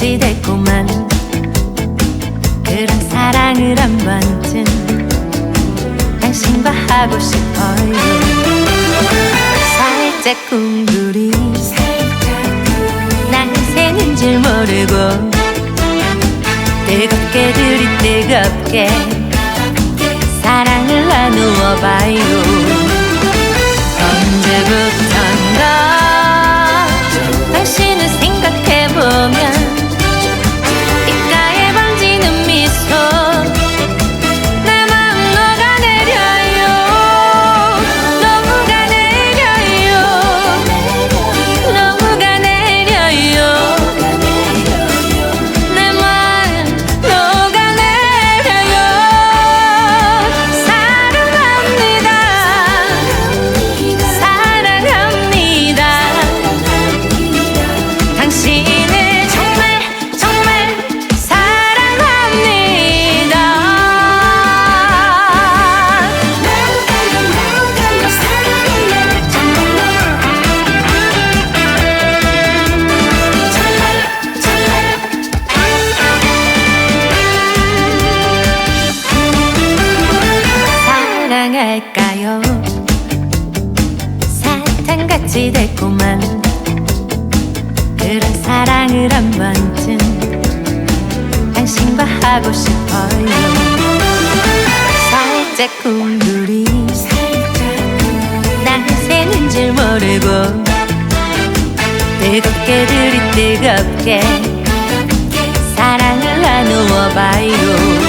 끝이 됐구만. 그런 사랑을 한 번쯤 당신과 하고 싶어요. 살짝 꿈들이 난 새는 줄 모르고 뜨겁게 들이 뜨겁게 할까요? 사탕같이 달콤한 그런 사랑을 한 번쯤 당신과 하고 싶어요. 살짝 꿈들이 난 새는 줄 모르고 뜨겁게 들이 뜨겁게 사랑을 나누어 봐요